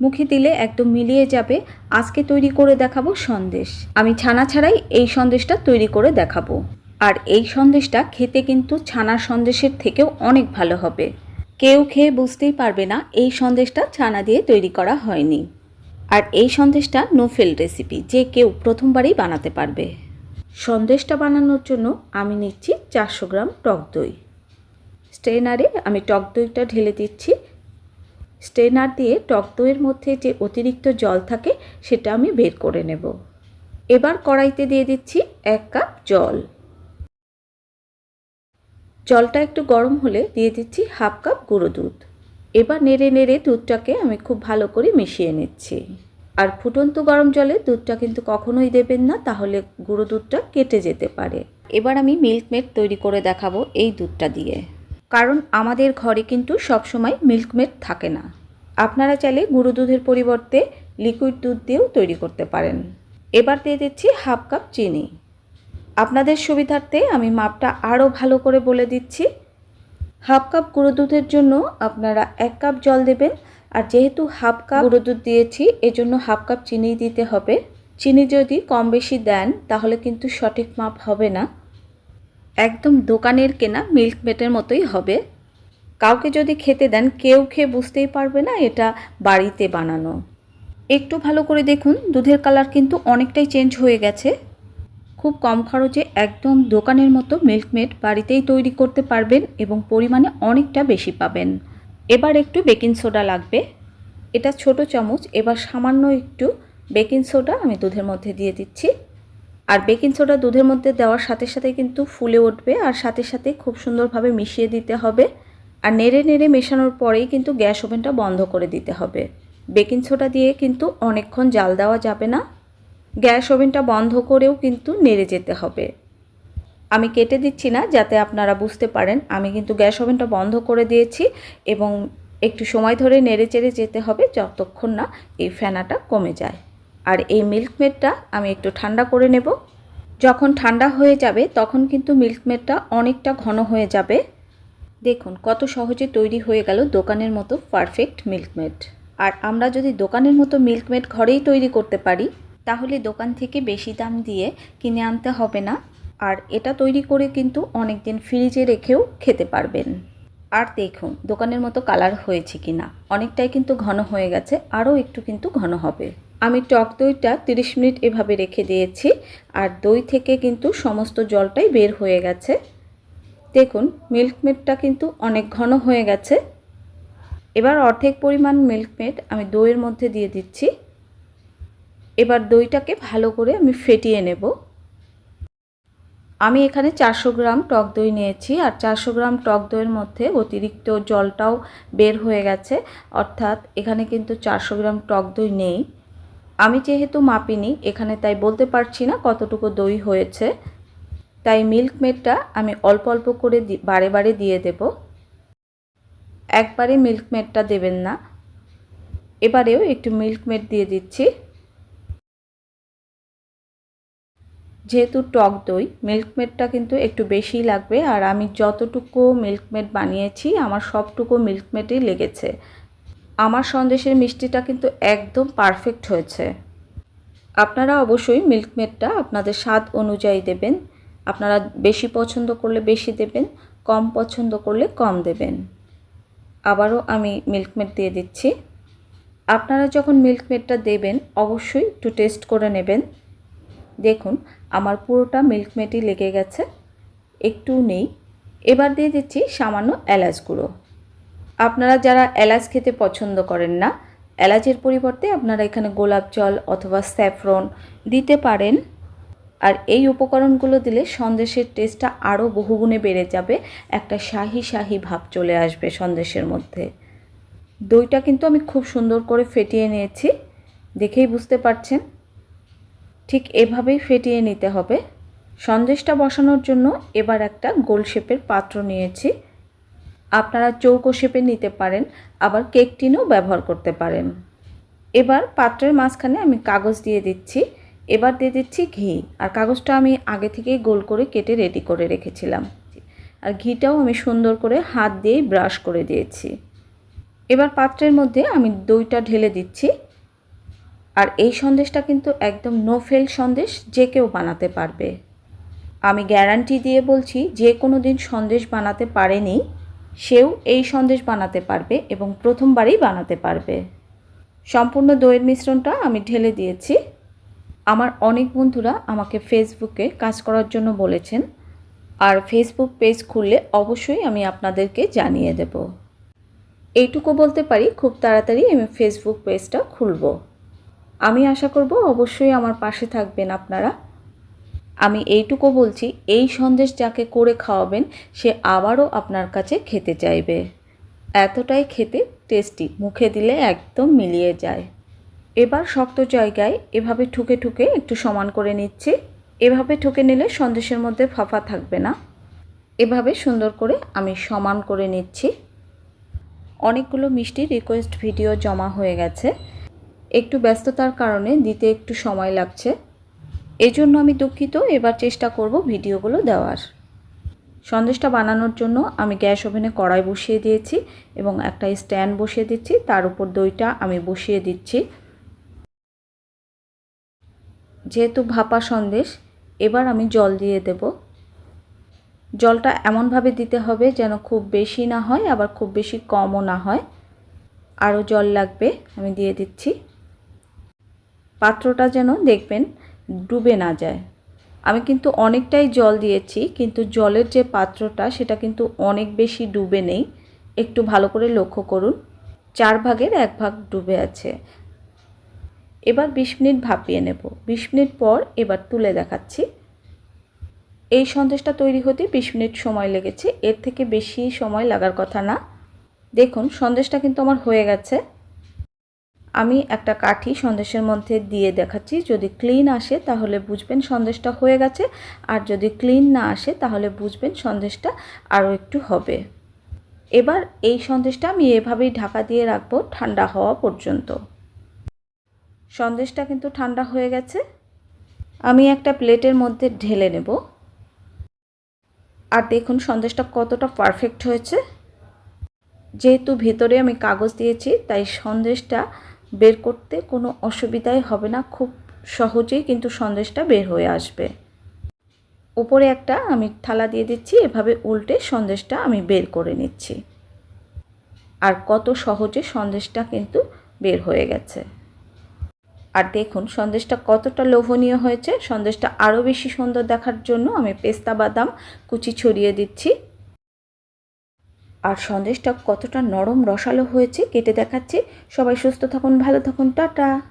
মুখে দিলে একদম মিলিয়ে যাবে। আজকে তৈরি করে দেখাবো সন্দেশ। আমি ছানা ছাড়াই এই সন্দেশটা তৈরি করে দেখাবো। আর এই সন্দেশটা খেতে কিন্তু ছানার সন্দেশের থেকেও অনেক ভালো হবে। কেউ খেয়ে বুঝতেই পারবে না এই সন্দেশটা ছানা দিয়ে তৈরি করা হয়নি। আর এই সন্দেশটা নো ফেল রেসিপি যে কেউ প্রথমবারই বানাতে পারবে। সন্দেশটা বানানোর জন্য আমি নিচ্ছি চারশো গ্রাম টক দই। স্ট্রেনারে আমি টক দইটা ঢেলে দিচ্ছি। স্ট্রেনার দিয়ে টক দইয়ের মধ্যে যে অতিরিক্ত জল থাকে সেটা আমি বের করে নেব। এবার কড়াইতে দিয়ে দিচ্ছি এক কাপ জল। জলটা একটু গরম হলে দিয়ে দিচ্ছি হাফ কাপ গুঁড়ো দুধ। এবার নেড়ে নেড়ে দুধটাকে আমি খুব ভালো করে মিশিয়ে নিচ্ছি। আর ফুটন্ত গরম জলে দুধটা কিন্তু কখনোই দেবেন না, তাহলে গুঁড়ো দুধটা কেটে যেতে পারে। এবার আমি মিল্কমেড তৈরি করে দেখাবো এই দুধটা দিয়ে। কারণ আমাদের ঘরে কিন্তু সবসময় মিল্কমেড থাকে না। আপনারা চাইলে গুঁড়ো দুধের পরিবর্তে লিকুইড দুধ দিয়েও তৈরি করতে পারেন। এবার দিয়ে দিচ্ছি হাফ কাপ চিনি। আপনাদের সুবিধার্থে আমি মাপটা আরও ভালো করে বলে দিচ্ছি। হাফ কাপ গুঁড়ো দুধের জন্য আপনারা এক কাপ জল দেবেন। আর যেহেতু হাফ কাপ গুঁড়ো দুধ দিয়েছি, এজন্য হাফ কাপ চিনি দিতে হবে। চিনি যদি কম বেশি দেন, তাহলে কিন্তু সঠিক মাপ হবে না। একদম দোকানের কেনা মিল্ক মেটের মতোই হবে। কাউকে যদি খেতে দেন, কেউ খেয়ে বুঝতেই পারবে না এটা বাড়িতে বানানো। একটু ভালো করে দেখুন, দুধের কালার কিন্তু অনেকটাই চেঞ্জ হয়ে গেছে। খুব কম খরচে একদম দোকানের মতো মিল্কমেড বাড়িতেই তৈরি করতে পারবেন এবং পরিমাণে অনেকটা বেশি পাবেন। এবার একটু বেকিং সোডা লাগবে। এটা ছোট চামচ, এবার সামান্য একটু বেকিং সোডা আমি দুধের মধ্যে দিয়ে দিচ্ছি। আর বেকিং সোডা দুধের মধ্যে দেওয়ার সাথে সাথে কিন্তু ফুলে উঠবে আর সাথে সাথে খুব সুন্দরভাবে মিশিয়ে দিতে হবে। আর নেড়ে নেড়ে মেশানোর পরেই কিন্তু গ্যাস ওভেনটা বন্ধ করে দিতে হবে। বেকিং সোডা দিয়ে কিন্তু অনেকক্ষণ জাল দেওয়া যাবে না। গ্যাস ওভেনটা বন্ধ করেও কিন্তু নেড়ে যেতে হবে। আমি কেটে দিচ্ছি না, যাতে আপনারা বুঝতে পারেন। আমি কিন্তু গ্যাস ওভেনটা বন্ধ করে দিয়েছি এবং একটু সময় ধরে নেড়ে চেড়ে যেতে হবে, যতক্ষণ না এই ফেনাটা কমে যায়। আর এই মিল্কমেডটা আমি একটু ঠান্ডা করে নেব। যখন ঠান্ডা হয়ে যাবে, তখন কিন্তু মিল্কমেডটা অনেকটা ঘন হয়ে যাবে। দেখুন, কত সহজে তৈরি হয়ে গেল দোকানের মতো পারফেক্ট মিল্কমেড। আর আমরা যদি দোকানের মতো মিল্কমেড ঘরেই তৈরি করতে পারি, তাহলে দোকান থেকে বেশি দাম দিয়ে কিনে আনতে হবে না। আর এটা তৈরি করে কিন্তু অনেক দিন ফ্রিজে রেখেও খেতে পারবেন। আর দেখুন, দোকানের মতো কালার হয়েছে কি না অনেকটাই কিন্তু ঘন হয়ে গেছে, আরও একটু কিন্তু ঘন হবে। আমি টক দইটা 30 মিনিট এভাবে রেখে দিয়েছি, আর দই থেকে কিন্তু সমস্ত জলটাই বের হয়ে গেছে। দেখুন, মিল্কমেডটা কিন্তু অনেক ঘন হয়ে গেছে। এবার অর্ধেক পরিমাণ মিল্কমেড আমি দইয়ের মধ্যে দিয়ে দিচ্ছি। এবার দইটাকে ভালো করে আমি ফেটিয়ে নেব। আমি এখানে চারশো গ্রাম টক দই নিয়েছি, আর চারশো গ্রাম টক দইয়ের মধ্যে অতিরিক্ত জলটাও বের হয়ে গেছে। অর্থাৎ এখানে কিন্তু চারশো গ্রাম টক দই নেই। আমি যেহেতু মাপিনি, এখানে তাই বলতে পারছি না কতটুকু দই হয়েছে। তাই মিল্ক মেডটা আমি অল্প অল্প করে বারে বারে দিয়ে দেব। একবারে মিল্ক মেডটা দেবেন না। এবারেও একটু মিল্ক মেড দিয়ে দিচ্ছি। যেহেতু টক দই মিল্ক মিল্কমেডটা কিন্তু একটু বেশি লাগবে। আর আমি যতটুকু মিল্ক মিল্কমেড বানিয়েছি, আমার সবটুকু মিল্ক মিল্কমেডই লেগেছে। আমার সন্দেশের মিষ্টিটা কিন্তু একদম পারফেক্ট হয়েছে। আপনারা অবশ্যই মিল্কমেডটা আপনাদের স্বাদ অনুযায়ী দেবেন। আপনারা বেশি পছন্দ করলে বেশি দেবেন, কম পছন্দ করলে কম দেবেন। আবারও আমি মিল্কমেড দিয়ে দিচ্ছি। আপনারা যখন মিল্কমেডটা দেবেন, অবশ্যই একটু টেস্ট করে নেবেন। দেখুন, আমার পুরোটা মিল্কমেডই লেগে গেছে, একটু নেই। এবার দিয়ে দিচ্ছি সামান্য এলাচ গুঁড়ো। আপনারা যারা এলাচ খেতে পছন্দ করেন না, এলাচের পরিবর্তে আপনারা এখানে গোলাপ জল অথবা স্যাফরন দিতে পারেন। আর এই উপকরণগুলো দিলে সন্দেশের টেস্টটা আরও বহুগুণে বেড়ে যাবে, একটা শাহি শাহি ভাব চলে আসবে সন্দেশের মধ্যে। দইটা কিন্তু আমি খুব সুন্দর করে ফেটিয়ে নিয়েছি, দেখেই বুঝতে পারছেন। ঠিক এভাবেই ফেটিয়ে নিতে হবে। সন্দেশটা বসানোর জন্য এবার একটা গোল শেপের পাত্র নিয়েছি। আপনারা চৌকো শেপে নিতে পারেন, আবার কেক টিনও ব্যবহার করতে পারেন। এবার পাত্রের মাঝখানে আমি কাগজ দিয়ে দিচ্ছি। এবার দিয়ে দিচ্ছি ঘি। আর কাগজটা আমি আগে থেকেই গোল করে কেটে রেডি করে রেখেছিলাম। আর ঘিটাও আমি সুন্দর করে হাত দিয়েই ব্রাশ করে দিয়েছি। এবার পাত্রের মধ্যে আমি দইটা ঢেলে দিচ্ছি। আর এই সন্দেশটা কিন্তু একদম নো ফেল সন্দেশ, যে কেউ বানাতে পারবে। আমি গ্যারান্টি দিয়ে বলছি, যে কোনো দিন সন্দেশ বানাতে পারেনি সেও এই সন্দেশ বানাতে পারবে এবং প্রথমবারই বানাতে পারবে। সম্পূর্ণ দইয়ের মিশ্রণটা আমি ঢেলে দিয়েছি। আমার অনেক বন্ধুরা আমাকে ফেসবুকে কাজ করার জন্য বলেছেন, আর ফেসবুক পেজ খুললে অবশ্যই আমি আপনাদেরকে জানিয়ে দেব। এইটুকু বলতে পারি, খুব তাড়াতাড়ি আমি ফেসবুক পেজটা খুলব। আমি আশা করব অবশ্যই আমার পাশে থাকবেন আপনারা। আমি এইটুকু বলছি, এই সন্দেশ যাকে করে খাওয়াবেন, সে আবারও আপনার কাছে খেতে চাইবে। এতটাই খেতে টেস্টি, মুখে দিলে একদম মিলিয়ে যায়। এবার শক্ত জায়গায় এভাবে ঠুকে ঠুকে একটু সমান করে নিচ্ছি। এভাবে ঠুকে নিলে সন্দেশের মধ্যে ফাফা থাকবে না। এভাবে সুন্দর করে আমি সমান করে নিচ্ছি। অনেকগুলো মিষ্টি রিকোয়েস্ট ভিডিও জমা হয়ে গেছে। একটু ব্যস্ততার কারণে দিতে একটু সময় লাগছে। এই জন্য আমি দুঃখিত, এবার চেষ্টা করব ভিডিওগুলো দেওয়ার। সন্দেশটা বানানোর জন্য আমি গ্যাস ওভেনে কড়াই বসিয়ে দিয়েছি এবং একটা স্ট্যান্ড বসিয়ে দিচ্ছি, তার উপর দইটা আমি বসিয়ে দিচ্ছি। যেহেতু ভাপা সন্দেশ, এবার আমি জল দিয়ে দেব। জলটা এমনভাবে দিতে হবে যেন খুব বেশি না হয়, আবার খুব বেশি কমও না হয়। আরও জল লাগবে, আমি দিয়ে দিচ্ছি। পাত্রটা যেন দেখবেন ডুবে না যায়। আমি কিন্তু অনেকটাই জল দিয়েছি, কিন্তু জলের যে পাত্রটা, সেটা কিন্তু অনেক বেশি ডুবে নেই। একটু ভালো করে লক্ষ্য করুন। চার ভাগের এক ভাগ ডুবে আছে। এবার বিশ মিনিট ভাপিয়ে নেব। বিশ মিনিট পর এবার তুলে দেখাচ্ছি। এই সন্দেশটা তৈরি হতে বিশ মিনিট সময় লেগেছে। এর থেকে বেশি সময় লাগার কথা না। দেখুন, সন্দেশটা কিন্তু আমার হয়ে গেছে। আমি একটা কাঠি সন্দেশের মধ্যে দিয়ে দেখাচ্ছি। যদি ক্লিন আসে, তাহলে বুঝবেন সন্দেশটা হয়ে গেছে। আর যদি ক্লিন না আসে, তাহলে বুঝবেন সন্দেশটা আরও একটু হবে। এবার এই সন্দেশটা আমি এভাবেই ঢাকা দিয়ে রাখব ঠান্ডা হওয়া পর্যন্ত। সন্দেশটা কিন্তু ঠান্ডা হয়ে গেছে। আমি একটা প্লেটের মধ্যে ঢেলে নেব। আর দেখুন সন্দেশটা কতটা পারফেক্ট হয়েছে। যেহেতু ভেতরে আমি কাগজ দিয়েছি, তাই সন্দেশটা বের করতে কোনো অসুবিধাই হবে না, খুব সহজেই কিন্তু সন্দেশটা বের হয়ে আসবে। উপরে একটা আমি থালা দিয়ে দিচ্ছি, এভাবে উল্টে সন্দেশটা আমি বের করে নিচ্ছি। আর কত সহজে সন্দেশটা কিন্তু বের হয়ে গেছে। আর দেখুন, সন্দেশটা কতটা লোভনীয় হয়েছে। সন্দেশটা আরও বেশি সুন্দর দেখার জন্য আমি পেস্তা বাদাম কুচি ছড়িয়ে দিচ্ছি। আর সন্দেশটা কতটা নরম রসালো হয়েছে কেটে দেখাচ্ছি। সবাই সুস্থ থাকুন ভালো থাকুন টাটা।